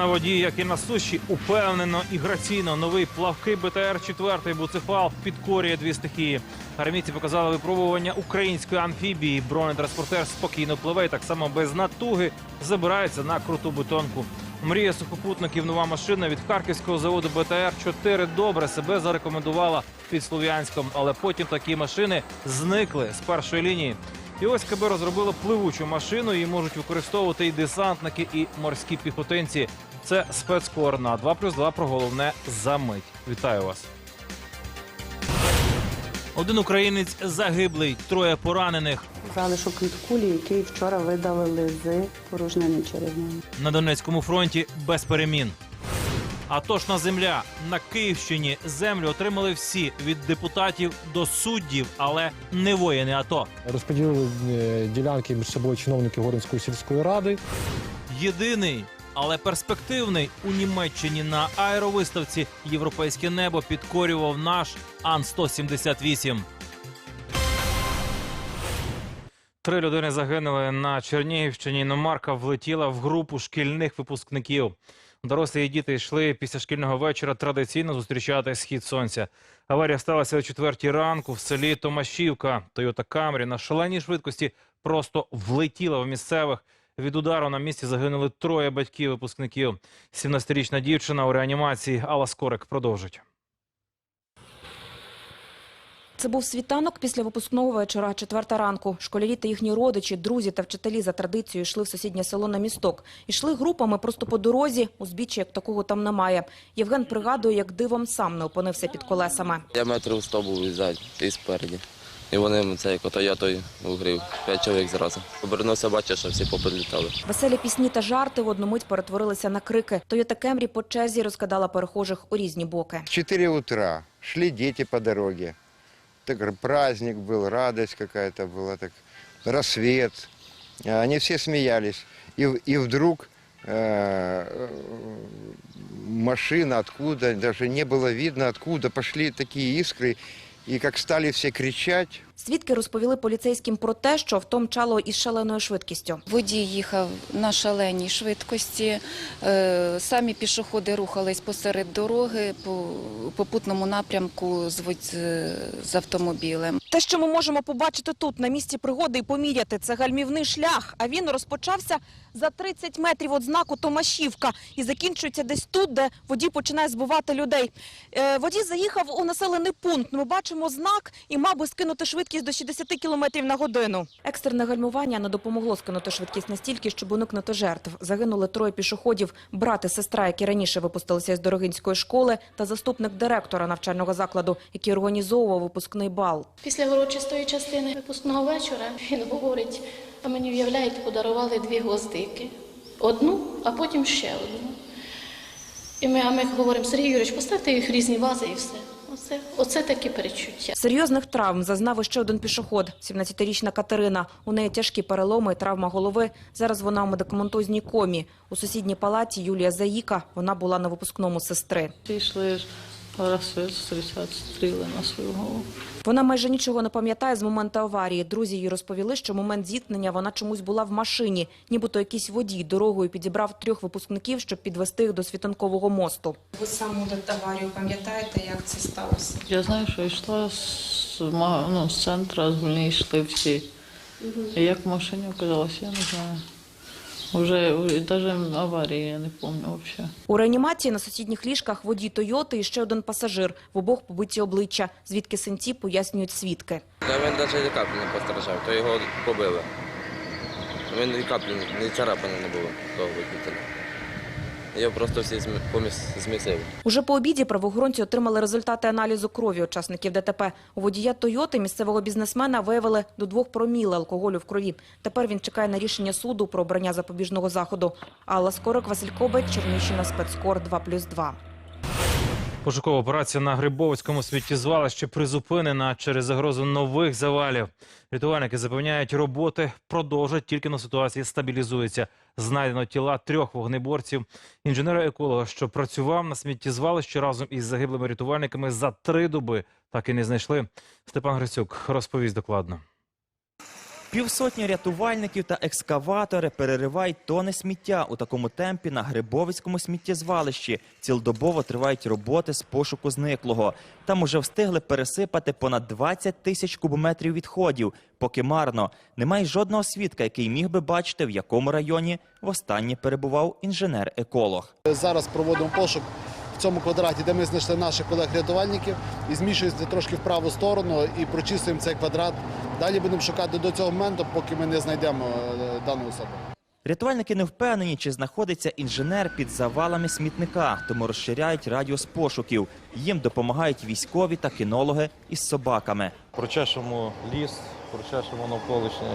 на воді, як і на суші, упевнено і граційно новий плавкий БТР-4 буцефал підкорює дві стихії. Армійці показали випробування української амфібії. Бронетранспортер спокійно пливе і так само без натуги забирається на круту бетонку. Мрія сухопутників нова машина від харківського заводу БТР-4 добре себе зарекомендувала під Слов'янськом, але потім такі машини зникли з першої лінії. І ось КБ розробило пливучу машину. Її можуть використовувати і десантники, і морські піхотинці. Це спецкор на 2 плюс 2 про головне за мить. Вітаю вас. Один українець загиблий, троє поранених. Залишок від кулі, який вчора видалили з порожнини черевної. На Донецькому фронті без перемін. Атошна земля на Київщині землю отримали всі від депутатів до суддів, але не воїни АТО. Розподілили е, ділянки між собою чиновники Горинської сільської ради. Єдиний, але перспективний у Німеччині на аеровиставці Європейське небо підкорював наш Ан-178. Три людини загинули на Чернігівщині. Іномарка влетіла в групу шкільних випускників. Дорослі і діти йшли після шкільного вечора традиційно зустрічати схід сонця. Аварія сталася о четвертій ранку в селі Томашівка. Тойота Камрі на шаленій швидкості просто влетіла в місцевих. Від удару на місці загинули троє батьків випускників. 17-річна дівчина у реанімації. Алла Скорик продовжить. Це був світанок після випускного вечора, четверта ранку. Школярі та їхні родичі, друзі та вчителі за традицією йшли в сусіднє село на місток. Ішли групами просто по дорозі, узбіччя як такого там немає. Євген пригадує, як дивом сам не опинився під колесами. Я метрів 100 був ззаді і спереді. І вони цей кото я той угрів. П'ять чоловік зразу. Обернувся, бачив, що всі поподлітали. Веселі пісні та жарти в одну мить перетворилися на крики. Тойота Кемрі по черзі розкидала перехожих у різні боки. В 4 утра шли дети по дороге. Так праздник был, радость какая-то была, так рассвет. А Они все смеялись. И, в- и вдруг э, машина откуда, даже не было видно, откуда пошли такие искры. И как стали все кричать, Свідки розповіли поліцейським про те, що авто мчало із шаленою швидкістю. Водій їхав на шаленій швидкості. Е, Самі пішоходи рухались посеред дороги по попутному напрямку з автомобілем. Те, що ми можемо побачити тут, на місці пригоди і поміряти, це гальмівний шлях. А він розпочався за 30 метрів від знаку Томашівка і закінчується десь тут, де водій починає збивати людей. Е, водій заїхав у населений пункт. Ми бачимо знак і мав би скинути швидкість до 60 км на годину. Екстрене гальмування не допомогло скинути швидкість настільки, щоб уникнути жертв. Загинули троє пішоходів, брат і сестра, які раніше випустилися з Дорогинської школи, та заступник директора навчального закладу, який організовував випускний бал. Після урочистої частини випускного вечора він говорить, а мені уявляєте, подарували дві гвоздики. Одну, а потім ще одну. І ми, а ми говоримо, Сергій Юрійович, поставте їх в різні вази і все. Оце, оце такі перечуття. Серйозних травм зазнав ще один пішоход, 17-річна Катерина. У неї тяжкі переломи і травма голови. Зараз вона у медикаментозній комі. У сусідній палаті Юлія Заїка. Вона була на випускному сестри. Пішли зустрічати, стріли на свою голову. Вона майже нічого не пам'ятає з моменту аварії. Друзі їй розповіли, що в момент зіткнення вона чомусь була в машині, нібито якийсь водій дорогою підібрав трьох випускників, щоб підвести їх до світанкового мосту. Ви саму аварію пам'ятаєте, як це сталося? Я знаю, що йшла з, ну, з центру, з Гульні йшли всі. І як в машині оказалось, я не знаю. Уже навіть аварії я не пам'ятаю взагалі. У реанімації на сусідніх ліжках водій Тойоти і ще один пасажир. В обох побиті обличчя, звідки синці пояснюють свідки. Та він навіть каплі не постраждав, то його побили. Він і каплі, ні царапини не було того водителя. Його просто всі зм- поміс- змісив. Уже по обіді правоохоронці отримали результати аналізу крові учасників ДТП. У водія Тойоти місцевого бізнесмена виявили до двох проміли алкоголю в крові. Тепер він чекає на рішення суду про обрання запобіжного заходу. Алла Скорик, Василь Кобець, Чернігівщина, спецкор 2+,2. Пошукова операція на Грибовицькому сміттєзвалищі призупинена через загрозу нових завалів. Рятувальники запевняють, роботи продовжать, тільки на ситуації стабілізується. Знайдено тіла трьох вогнеборців. Інженера-еколога, що працював на сміттєзвалищі разом із загиблими рятувальниками за три доби, так і не знайшли. Степан Грицюк розповість докладно. Півсотні рятувальників та екскаватори переривають тони сміття у такому темпі на Грибовицькому сміттєзвалищі. Цілодобово тривають роботи з пошуку зниклого. Там уже встигли пересипати понад 20 тисяч кубометрів відходів. Поки марно. Немає жодного свідка, який міг би бачити, в якому районі востаннє перебував інженер-еколог. Зараз проводимо пошук в цьому квадраті, де ми знайшли наших колег-рятувальників, і зміщуємося трошки в праву сторону і прочистуємо цей квадрат. Далі будемо шукати до цього моменту, поки ми не знайдемо е, дану особу. Рятувальники не впевнені, чи знаходиться інженер під завалами смітника, тому розширяють радіус пошуків. Їм допомагають військові та кінологи із собаками. прочешемо ліс, прочешемо навколишню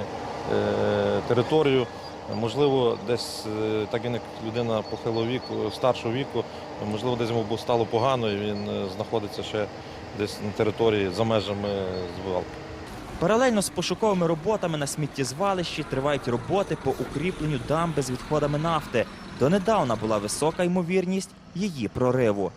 е, територію. Можливо, десь, е, так як людина похилого віку, старшого віку, можливо, десь йому стало погано, і він е, знаходиться ще десь на території за межами звалки. Паралельно з пошуковими роботами на сміттєзвалищі тривають роботи по укріпленню дамби з відходами нафти. Донедавна була висока ймовірність її прориву.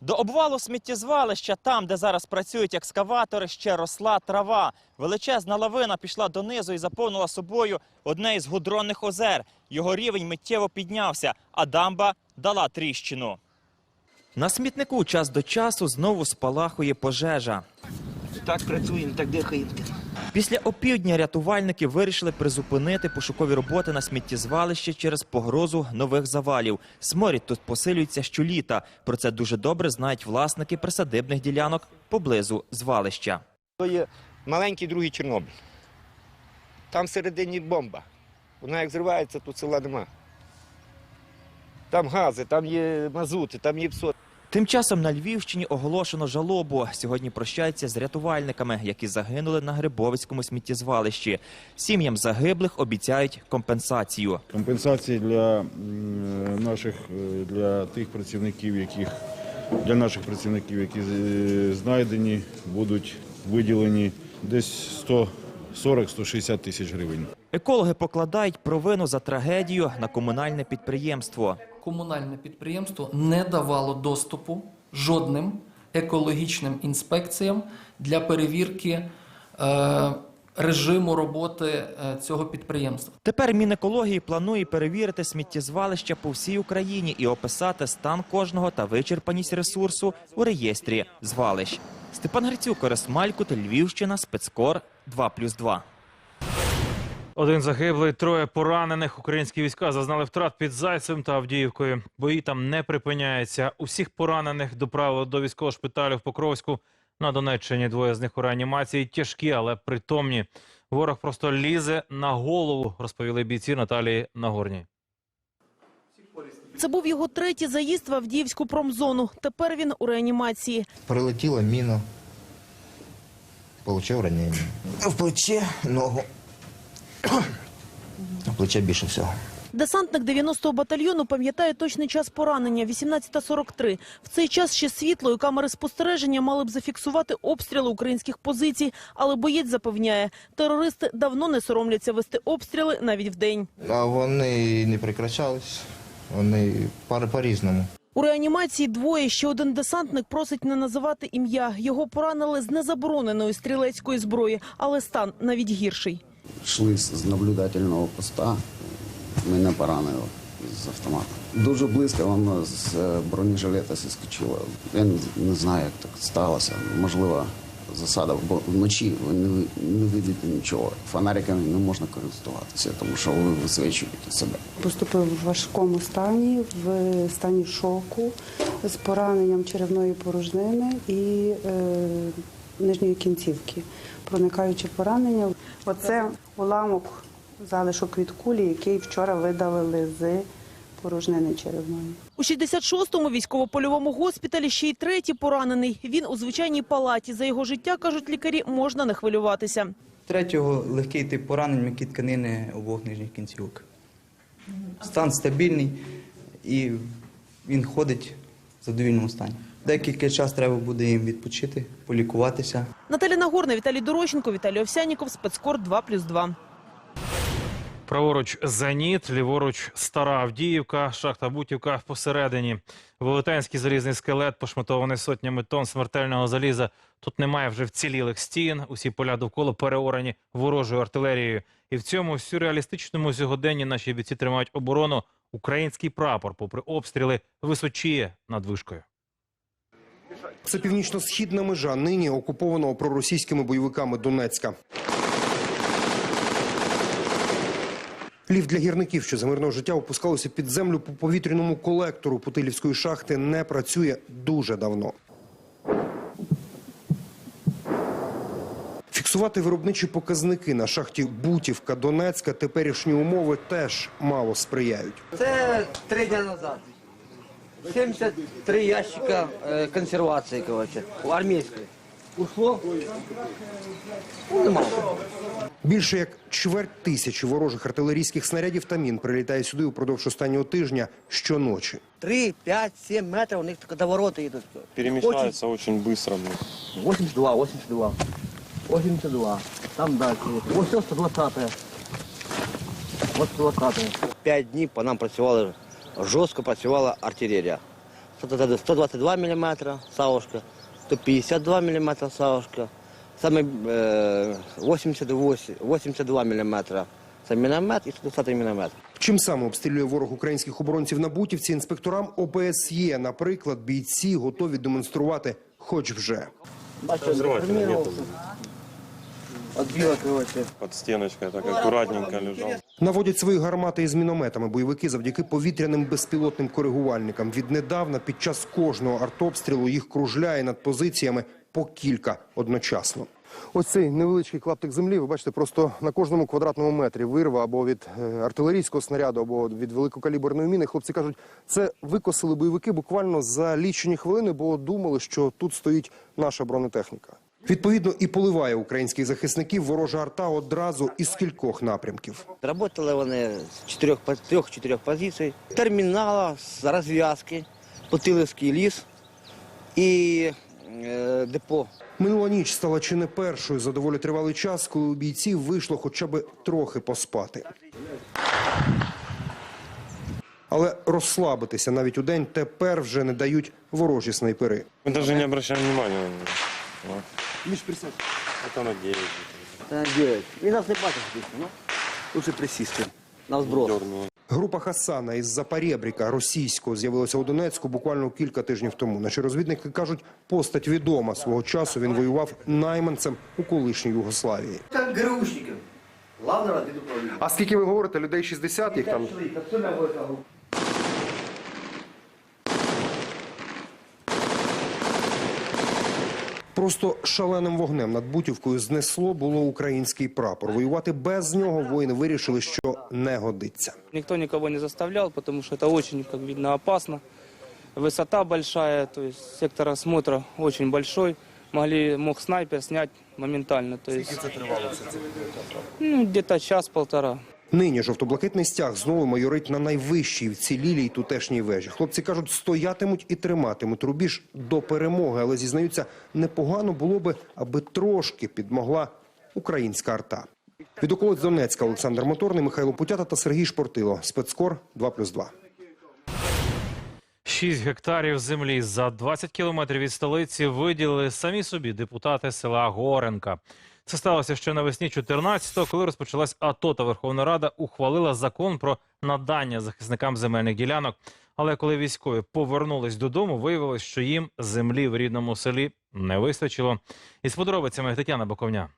До обвалу сміттєзвалища, там, де зараз працюють екскаватори, ще росла трава. Величезна лавина пішла донизу і заповнила собою одне із гудронних озер. Його рівень миттєво піднявся, а дамба дала тріщину. На смітнику час до часу знову спалахує пожежа. Так працюємо, так дихаємо. Після опівдня рятувальники вирішили призупинити пошукові роботи на сміттєзвалищі через погрозу нових завалів. Сморід тут посилюється щоліта. Про це дуже добре знають власники присадибних ділянок поблизу звалища. То є маленький другий Чорнобиль. Там всередині бомба. Вона як зривається, тут села нема. Там гази, там є мазути, там є все. Тим часом на Львівщині оголошено жалобу. Сьогодні прощаються з рятувальниками, які загинули на Грибовицькому сміттєзвалищі. Сім'ям загиблих обіцяють компенсацію. Компенсації для наших е, для тих працівників, яких для наших працівників, які е, знайдені, будуть виділені десь 140-160 тисяч гривень. Екологи покладають провину за трагедію на комунальне підприємство. Комунальне підприємство не давало доступу жодним екологічним інспекціям для перевірки е, режиму роботи е, цього підприємства. Тепер Мінекології планує перевірити сміттєзвалища по всій Україні і описати стан кожного та вичерпаність ресурсу у реєстрі звалищ. Степан Грицюк, Орес Малькут, Львівщина, спецкор 2+,2. Один загиблий, троє поранених. Українські війська зазнали втрат під Зайцем та Авдіївкою. Бої там не припиняються. Усіх поранених доправили до військового шпиталю в Покровську. На Донеччині двоє з них у реанімації тяжкі, але притомні. Ворог просто лізе на голову, розповіли бійці Наталії Нагорній. Це був його третій заїзд в Авдіївську промзону. Тепер він у реанімації. Прилетіла міна. Получив ранення. В плече, ногу. В плече більше всього. Десантник 90-го батальйону пам'ятає точний час поранення – 18.43. В цей час ще світло і камери спостереження мали б зафіксувати обстріли українських позицій. Але боєць запевняє, терористи давно не соромляться вести обстріли навіть вдень. А вони не прекращались. Вони пар- по-різному. У реанімації двоє. Ще один десантник просить не називати ім'я. Його поранили з незабороненої стрілецької зброї, але стан навіть гірший. Йшли з наблюдательного поста. Мене поранило з автомата. Дуже близько воно з е, бронежилета зіскочило. Я не- знаю, як так сталося. Можливо, засада, бо вночі ви не, не видите нічого. Фонариками не можна користуватися, тому що ви висвічуєте себе. Поступив в важкому стані, в стані шоку, з пораненням черевної порожнини і е, нижньої кінцівки. Проникаючи поранення. Оце уламок залишок від кулі, який вчора видалили з порожнини черевної. У 66-му військово-польовому госпіталі ще й третій поранений. Він у звичайній палаті. За його життя, кажуть лікарі, можна не хвилюватися. Третього легкий тип поранень, м'які тканини обох нижніх кінцівок. Стан стабільний і він ходить в задовільному стані. Декілька час треба буде їм відпочити, полікуватися. Наталя Нагорна, Віталій Дорощенко, Віталій Овсяніков, спецкор 2+,2. Праворуч Зеніт, ліворуч Стара Авдіївка, шахта Бутівка посередині. Велетенський залізний скелет, пошматований сотнями тонн смертельного заліза. Тут немає вже вцілілих стін. Усі поля довкола переорані ворожою артилерією. І в цьому сюрреалістичному сьогоденні наші бійці тримають оборону. Український прапор, попри обстріли, височіє над вишкою. Це північно-східна межа нині окупованого проросійськими бойовиками Донецька. Ліфт для гірників, що за мирного життя опускалося під землю по повітряному колектору Путилівської шахти, не працює дуже давно. Фіксувати виробничі показники на шахті Бутівка Донецька теперішні умови теж мало сприяють. Це три дні назад. 73 ящика е, консервації, коротше, у армійської. Ушло? Ну, немало. Більше як чверть тисячі ворожих артилерійських снарядів та мін прилітає сюди упродовж останнього тижня щоночі. 3, 5, 7 метрів у них тільки до ворота йдуть. Перемещается очень быстро. блин. 82, 82. 82. Там далі. Ось ось 120. Ось 120. П'ять днів по нам працювали, жорстко працювала артилерія. 122 мм савушка, 152 мм савушка, саме е, 88, 82 мм. Це міномет і 120 міномет. Чим саме обстрілює ворог українських оборонців на Бутівці, інспекторам ОБСЄ, наприклад, бійці готові демонструвати хоч вже. Бачите. Отбила, коротше. Под стеночкой так аккуратненько лежал. Наводять свої гармати із мінометами бойовики завдяки повітряним безпілотним коригувальникам. Віднедавна під час кожного артобстрілу їх кружляє над позиціями по кілька одночасно. Ось цей невеличкий клаптик землі, ви бачите, просто на кожному квадратному метрі вирва або від е, артилерійського снаряду, або від великокаліберної міни. Хлопці кажуть, це викосили бойовики буквально за лічені хвилини, бо думали, що тут стоїть наша бронетехніка. Відповідно, і поливає українських захисників ворожа арта одразу із кількох напрямків. Работали вони з чотирьох, трьох-чотирьох позицій. Термінала, з розв'язки, Путилівський ліс і е, депо. Минула ніч стала чи не першою за доволі тривалий час, коли у бійців вийшло хоча б трохи поспати. Але розслабитися навіть у день тепер вже не дають ворожі снайпери. Мы даже не обращаем внимания Вот. Між присядь. Это на 9. Та дев'ять. Він нас не бачив, звісно, ну. Лучше присісти. На зброс. Група Хасана із Запорєбріка російського з'явилася у Донецьку буквально кілька тижнів тому. Наші розвідники кажуть, постать відома свого часу. Він воював найманцем у колишній Югославії. Как ГРУшників. Главного управління. А скільки ви говорите? Людей 60 їх там? Просто шаленим вогнем над Бутівкою знесло було український прапор. Воювати без нього воїни вирішили, що не годиться. Никто никого не заставлял, потому что это очень, как видно, опасно. Высота большая, то есть сектор осмотра очень большой. Могли, мог снайпер снять моментально. То есть, ну, где-то час-полтора. Нині жовто-блакитний стяг знову майорить на найвищій вцілілій тутешній вежі. Хлопці кажуть, стоятимуть і триматимуть рубіж до перемоги, але зізнаються, непогано було би, аби трошки підмогла українська арта. Від околиць Донецька Олександр Моторний, Михайло Путята та Сергій Шпортило. Спецкор 2+,2. 6 гектарів землі за 20 кілометрів від столиці виділили самі собі депутати села Горенка. Це сталося ще навесні 14-го, коли розпочалась АТО та Верховна Рада ухвалила закон про надання захисникам земельних ділянок. Але коли військові повернулись додому, виявилось, що їм землі в рідному селі не вистачило. Із подробицями Тетяна Боковня.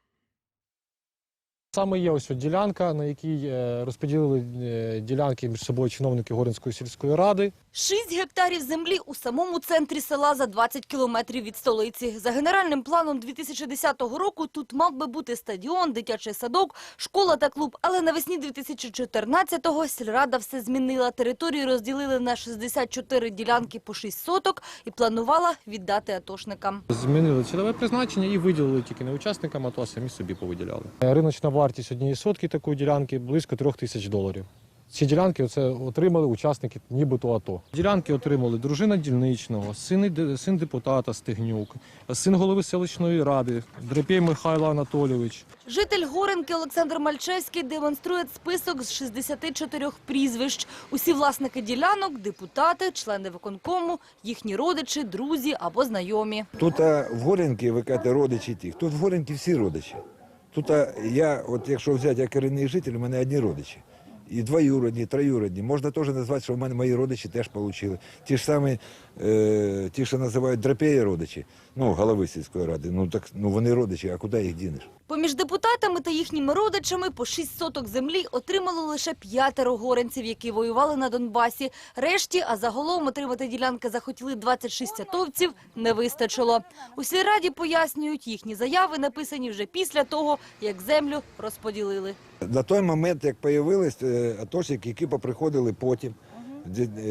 Саме є ось ділянка, на якій е, розподілили е, ділянки між собою чиновники Горинської сільської ради. 6 гектарів землі у самому центрі села за 20 кілометрів від столиці. За генеральним планом 2010 року тут мав би бути стадіон, дитячий садок, школа та клуб. Але навесні 2014-го сільрада все змінила. Територію розділили на 64 ділянки по 6 соток і планувала віддати атошникам. Змінили цільове призначення і виділили тільки не учасникам, АТО, а самі собі повиділяли. Е, Риночна вартість однієї сотки такої ділянки близько трьох тисяч доларів. Ці ділянки оце отримали учасники нібито АТО. Ділянки отримали дружина дільничного, син, син депутата Стегнюк, син голови селищної ради, Дрепєй Михайло Анатолійович. Житель Горенки Олександр Мальчевський демонструє список з 64 прізвищ. Усі власники ділянок, депутати, члени виконкому, їхні родичі, друзі або знайомі. Тут а, в Горенки, ви кажете, родичі тих. Тут в Горенки всі родичі. Тут я, от якщо взяти як корінний житель, у мене одні родичі. І двоюродні, троюродні. Можна теж назвати, що в мене мої родичі теж отримали. Ті ж самі, е, ті, що називають драпеї родичі, ну, голови сільської ради. Ну так ну вони родичі, а куди їх дінеш? Поміж депутатами та їхніми родичами по 6 соток землі отримали лише п'ятеро горенців, які воювали на Донбасі. Решті, а загалом отримати ділянки захотіли 26 атовців, не вистачило. У сільраді пояснюють, їхні заяви написані вже після того, як землю розподілили. На той момент, як з'явились атошники, які поприходили потім,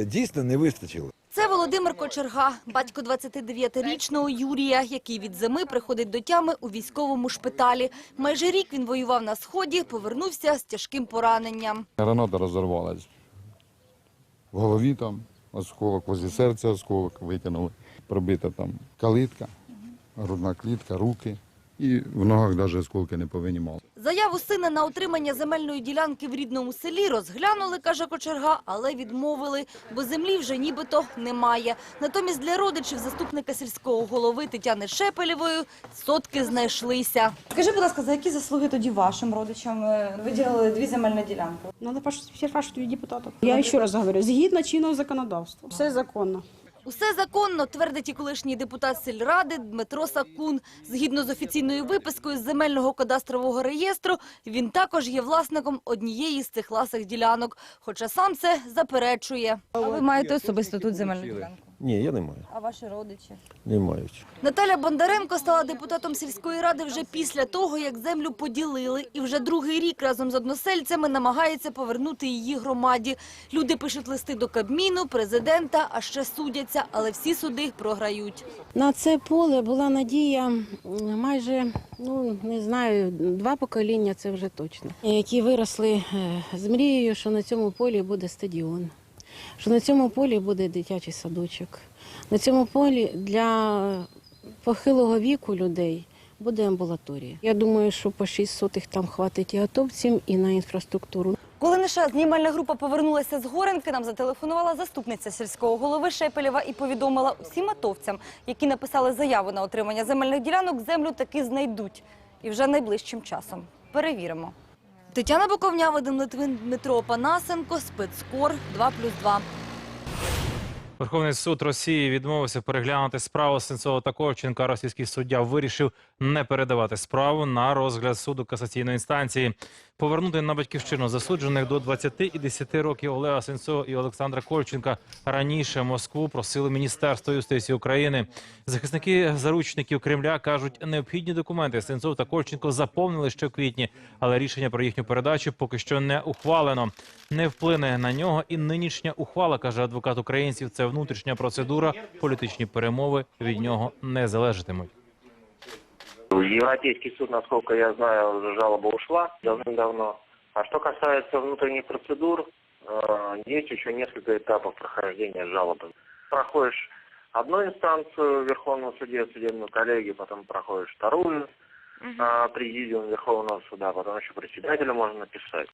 дійсно не вистачило. Це Володимир Кочерга, батько 29-річного Юрія, який від зими приходить до тями у військовому шпиталі. Майже рік він воював на сході, повернувся з тяжким пораненням. Граната розірвалась. В голові там осколок, возле серця осколок витягнули. Пробита там калитка, грудна клітка, руки. І в ногах навіть осколки не повинімали. Заяву сина на отримання земельної ділянки в рідному селі розглянули, каже Кочерга, але відмовили, бо землі вже нібито немає. Натомість для родичів заступника сільського голови Тетяни Шепелєвої сотки знайшлися. Скажи, будь ласка, за які заслуги тоді вашим родичам е, виділили дві земельні ділянки? Надо спрашивать у депутатов. Я еще раз говорю, згідно чинного законодавства. Все законно. Усе законно, твердить і колишній депутат сільради Дмитро Сакун. Згідно з офіційною випискою з земельного кадастрового реєстру, він також є власником однієї з цих ласих ділянок, хоча сам це заперечує. А ви маєте особисто тут земельну ділянку? Ні, я не маю. А ваші родичі? Не мають. Наталя Бондаренко стала депутатом сільської ради вже після того, як землю поділили, і вже другий рік разом з односельцями намагається повернути її громаді. Люди пишуть листи до Кабміну, президента, а ще судяться, але всі суди програють. На це поле була надія майже, ну не знаю, два покоління це вже точно, які виросли е, з мрією, що на цьому полі буде стадіон, що на цьому полі буде дитячий садочок, на цьому полі для похилого віку людей буде амбулаторія. Я думаю, що по 6 сотих там хватить і атовцям, і на інфраструктуру. Коли наша знімальна група повернулася з Горенки, нам зателефонувала заступниця сільського голови Шепелєва і повідомила усім атовцям, які написали заяву на отримання земельних ділянок, землю таки знайдуть. І вже найближчим часом. Перевіримо. Тетяна Буковня, Вадим Литвин, Дмитро Панасенко, спецкор 2+,2. Верховний суд Росії відмовився переглянути справу Сенцова та Ковченка. Російський суддя вирішив не передавати справу на розгляд суду касаційної інстанції. Повернути на батьківщину засуджених до 20 і 10 років Олега Сенцова і Олександра Ковченка раніше Москву просили Міністерство юстиції України. Захисники заручників Кремля кажуть, необхідні документи Сенцов та Ковченко заповнили ще в квітні, але рішення про їхню передачу поки що не ухвалено. Не вплине на нього і нинішня ухвала, каже адвокат українців. Це внутрішня процедура, політичні перемови від нього не залежатимуть. Европейский суд, насколько я знаю, уже жалоба ушла давным-давно. А что касается внутренних процедур, э, есть еще несколько этапов прохождения жалобы. Проходишь одну инстанцию в Верховном суде, судебную коллегию, потом проходишь вторую, а, президиум Верховного суда, потом еще председателя можно написать.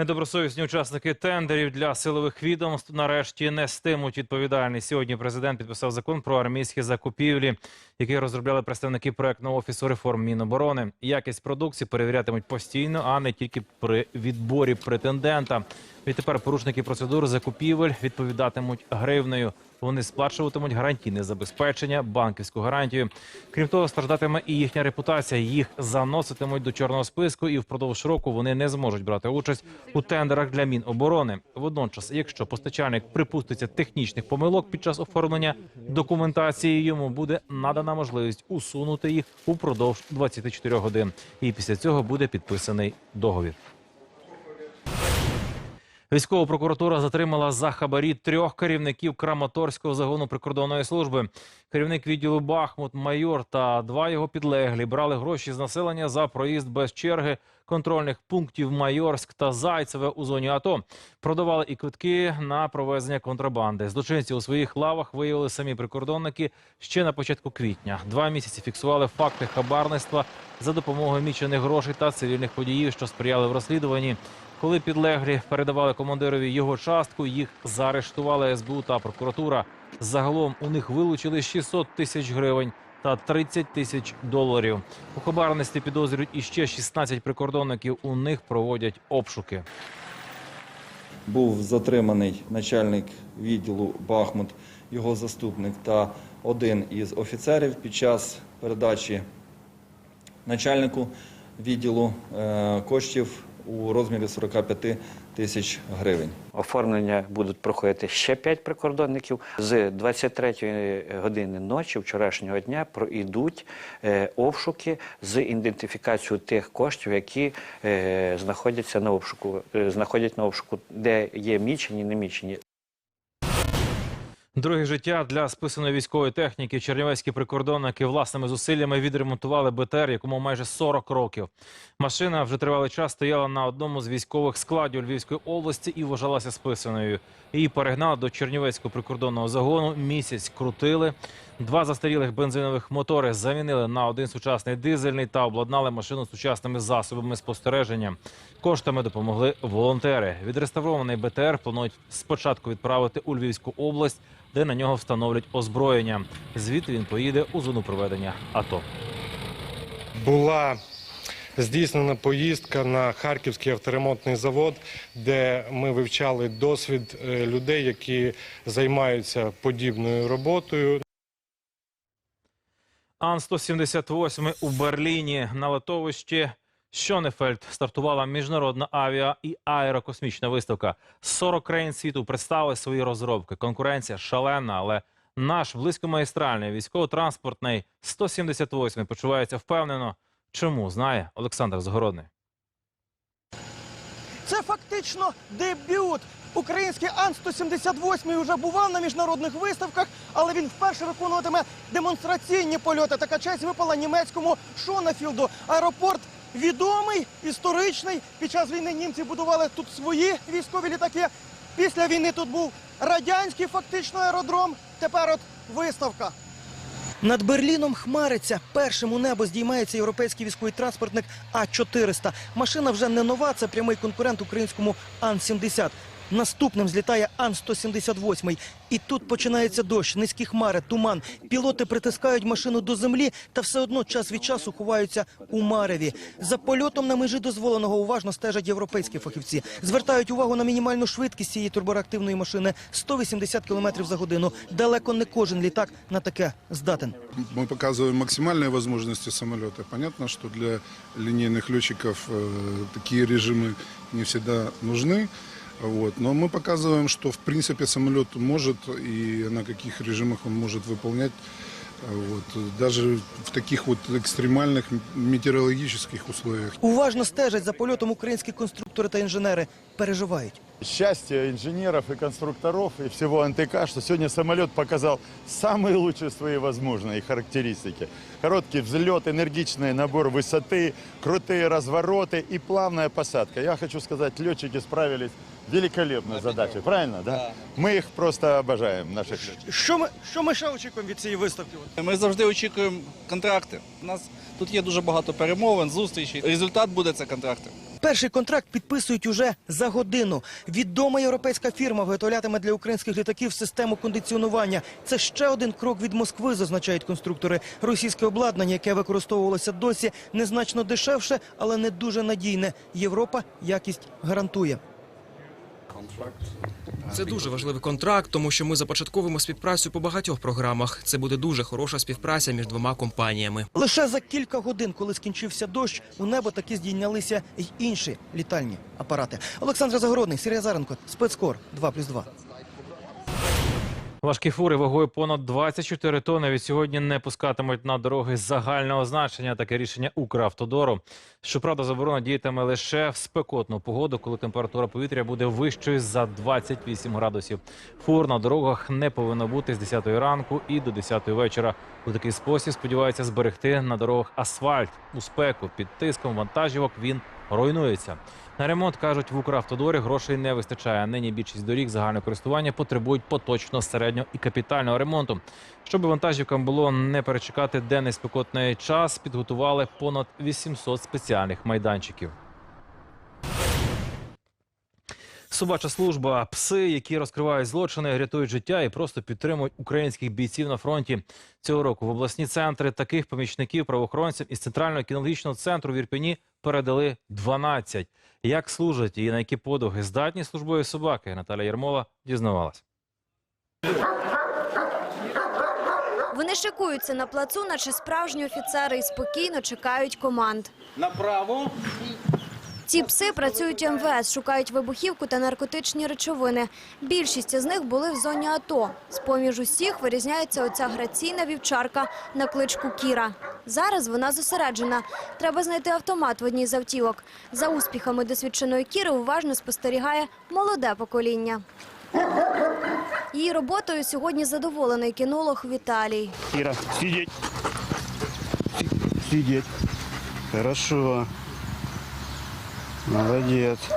Недобросовісні учасники тендерів для силових відомств нарешті нестимуть відповідальність. Сьогодні президент підписав закон про армійські закупівлі, який розробляли представники проектного офісу реформ Міноборони. Якість продукції перевірятимуть постійно, а не тільки при відборі претендента. Відтепер порушники процедур закупівель відповідатимуть гривнею. Вони сплачуватимуть гарантійне забезпечення, банківську гарантію. Крім того, страждатиме і їхня репутація. Їх заноситимуть до чорного списку, і впродовж року вони не зможуть брати участь у тендерах для Міноборони. Водночас, якщо постачальник припуститься технічних помилок під час оформлення документації, йому буде надана можливість усунути їх упродовж 24 годин. І після цього буде підписаний договір. Військова прокуратура затримала за хабарі трьох керівників Краматорського загону прикордонної служби. Керівник відділу Бахмут, майор та два його підлеглі брали гроші з населення за проїзд без черги контрольних пунктів Майорськ та Зайцеве у зоні АТО. Продавали і квитки на провезення контрабанди. Злочинці у своїх лавах виявили самі прикордонники ще на початку квітня. Два місяці фіксували факти хабарництва за допомогою мічених грошей та цивільних водіїв, що сприяли в розслідуванні. Коли підлеглі передавали командирові його частку, їх заарештували СБУ та прокуратура. Загалом у них вилучили 600 тисяч гривень та 30 тисяч доларів. У хабарництві підозрюють іще 16 прикордонників. У них проводять обшуки. був затриманий начальник відділу Бахмут, його заступник та один із офіцерів під час передачі начальнику відділу е, коштів у розмірі 45 тисяч гривень. Оформлення будуть проходити ще 5 прикордонників. З 23 години ночі вчорашнього дня пройдуть е, обшуки з ідентифікацією тих коштів, які е, знаходяться на обшуку, е, знаходять на обшуку, де є мічені, не мічені. Друге життя для списаної військової техніки чернівецькі прикордонники власними зусиллями відремонтували БТР, якому майже 40 років. Машина вже тривалий час стояла на одному з військових складів Львівської області і вважалася списаною. Її перегнали до Чернівецького прикордонного загону. Місяць крутили. Два застарілих бензинових мотори замінили на один сучасний дизельний та обладнали машину сучасними засобами спостереження. Коштами допомогли волонтери. Відреставрований БТР планують спочатку відправити у Львівську область, де на нього встановлять озброєння. Звідти він поїде у зону проведення АТО. була здійснена поїздка на Харківський авторемонтний завод, де ми вивчали досвід е, людей, які займаються подібною роботою. Ан-178 у Берліні на литовищі Щонефельд стартувала міжнародна авіа і аерокосмічна виставка. 40 країн світу представили свої розробки. Конкуренція шалена, але наш близькомагістральний військово-транспортний 178 почувається впевнено. Чому знає Олександр Загородний. Фактично дебют. Український Ан-178 вже бував на міжнародних виставках, але він вперше виконуватиме демонстраційні польоти. Така честь випала німецькому Шонафілду. Аеропорт відомий, історичний. Під час війни німці будували тут свої військові літаки. Після війни тут був радянський фактично аеродром. Тепер от виставка. Над Берліном хмариться. Першим у небо здіймається європейський військовий транспортник А-400. Машина вже не нова, це прямий конкурент українському Ан-70. Наступним злітає Ан-178. І тут починається дощ, низькі хмари, туман. Пілоти притискають машину до землі та все одно час від часу ховаються у мареві. За польотом на межі дозволеного уважно стежать європейські фахівці. Звертають увагу на мінімальну швидкість цієї турбореактивної машини 180 км за годину. Далеко не кожен літак на таке здатен. Мы показываем максимальные возможности самолета. Понятно, что для линейных летчиков э, такие режимы не всегда нужны. Вот. Но мы показываем, что в принципе самолет может и на каких режимах он может выполнять. э, Вот. Даже в таких вот экстремальных метеорологических условиях. Уважно стежать за польотом українські конструктори та інженери. Переживають. Счастье инженеров и конструкторов и всего НТК, что сегодня самолет показал самые лучшие свои возможные характеристики. Короткий взлет, энергичный набор высоты, крутые развороты и плавная посадка. Я хочу сказать, летчики справились великолепно с задачей. Правильно, да? Мы их просто обожаем, наших. Що ми, що ми ще очікуємо від цієї виставки? Ми завжди очікуємо контракти. У нас тут є дуже багато перемовин, зустрічей. Результат буде це контракти. Перший контракт підписують уже за годину. Відома європейська фірма виготовлятиме для українських літаків систему кондиціонування. Це ще один крок від Москви, зазначають конструктори. Російське обладнання, яке використовувалося досі, незначно дешевше, але не дуже надійне. Європа якість гарантує. Це дуже важливий контракт, тому що ми започатковуємо співпрацю по багатьох програмах. Це буде дуже хороша співпраця між двома компаніями. Лише за кілька годин, коли скінчився дощ, у небо таки здійнялися й інші літальні апарати. Олександр Загородний, Сергій Заренко, спецкор 2+,2. Важкі фури вагою понад 24 тонни від сьогодні не пускатимуть на дороги загального значення. Таке рішення Укравтодору. Щоправда, заборона діятиме лише в спекотну погоду, коли температура повітря буде вищою за 28 градусів. Фур на дорогах не повинно бути з 10 ранку і до 10 вечора. У такий спосіб сподіваються зберегти на дорогах асфальт у спеку. Під тиском вантажівок він руйнується. На ремонт кажуть в Укравтодорі грошей не вистачає. Нині більшість доріг загального користування потребують поточного середнього і капітального ремонту. Щоб вантажівкам було не перечекати денний спекотний час, підготували понад 800 спеціальних майданчиків. Собача служба, пси, які розкривають злочини, рятують життя і просто підтримують українських бійців на фронті. Цього року в обласні центри таких помічників правоохоронцям із центрального кінологічного центру в Ірпені передали 12. Як служать і на які подвиги здатні службові собаки, Наталя Єрмола дізнавалась. Вони шикуються на плацу, наче справжні офіцери, і спокійно чекають команд. Направо. Ці пси працюють МВС, шукають вибухівку та наркотичні речовини. Більшість із них були в зоні АТО. З-поміж усіх вирізняється оця граційна вівчарка на кличку Кіра. Зараз вона зосереджена. Треба знайти автомат в одній з автівок. За успіхами досвідченої Кіри уважно спостерігає молоде покоління. Її роботою сьогодні задоволений кінолог Віталій. Кира, сидеть. Сидеть. Хорошо. Молодець.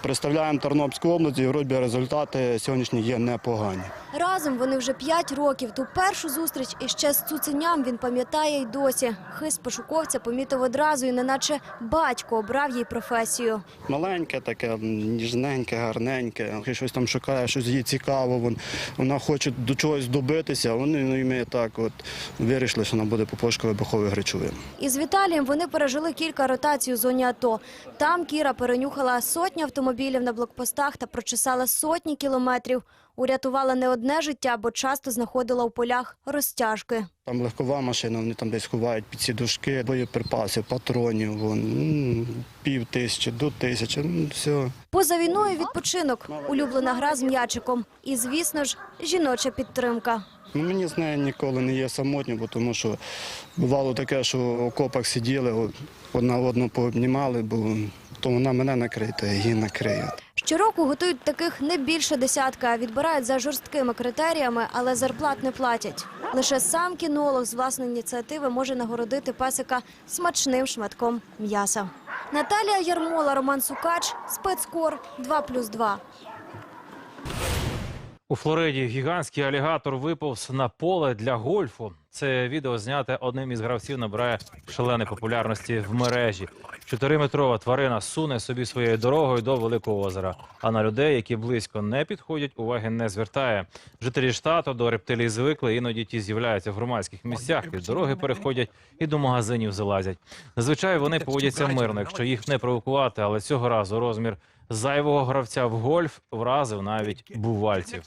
Представляємо Тернопільську область, і вроді результати сьогоднішні є непогані. Разом вони вже п'ять років. Ту першу зустріч іще з цуценям він пам'ятає й досі. Хист пошуковця помітив одразу і неначе батько обрав їй професію. Маленьке таке, ніжненьке, гарненьке. Щось там шукає, щось їй цікаво. Вон, вона хоче до чогось добитися. Вони ну, і ми так от вирішили, що вона буде по пошуку вибухових речовин. Із Віталієм вони пережили кілька ротацій у зоні АТО. Там Кіра перенюхала сотні автомобілів на блокпостах та прочесала сотні кілометрів. Урятувала не одне життя, бо часто знаходила у полях розтяжки. Там легкова машина, вони там десь ховають під сідушки, боєприпасів, патронів, вон, пів тисячі до тисячі. Ну, все. Поза війною відпочинок, улюблена гра з м'ячиком. І, звісно ж, жіноча підтримка. Ну, мені з нею ніколи не є самотньо, бо тому що бувало таке, що в окопах сиділи, одна одну пообнімали, бо то вона мене накриє, то її накрию. Щороку готують таких не більше десятка, відбирають за жорсткими критеріями, але зарплат не платять. Лише сам кінолог з власної ініціативи може нагородити песика смачним шматком м'яса. Наталія Ярмола, Роман Сукач, спецкор 2+,2. У Флориді гігантський алігатор виповз на поле для гольфу. Це відео зняте одним із гравців набирає шаленої популярності в мережі. Чотириметрова тварина суне собі своєю дорогою до великого озера. А на людей, які близько не підходять, уваги не звертає. Жителі штату до рептилій звикли, іноді ті з'являються в громадських місцях. Від дороги переходять і до магазинів залазять. Зазвичай вони поводяться мирно, якщо їх не провокувати, але цього разу розмір зайвого гравця в гольф вразив навіть бувальців.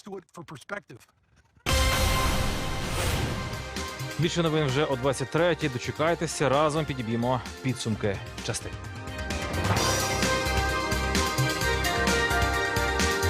Більше новин вже о 23-й. Дочекайтеся разом підіб'ємо підсумки частини.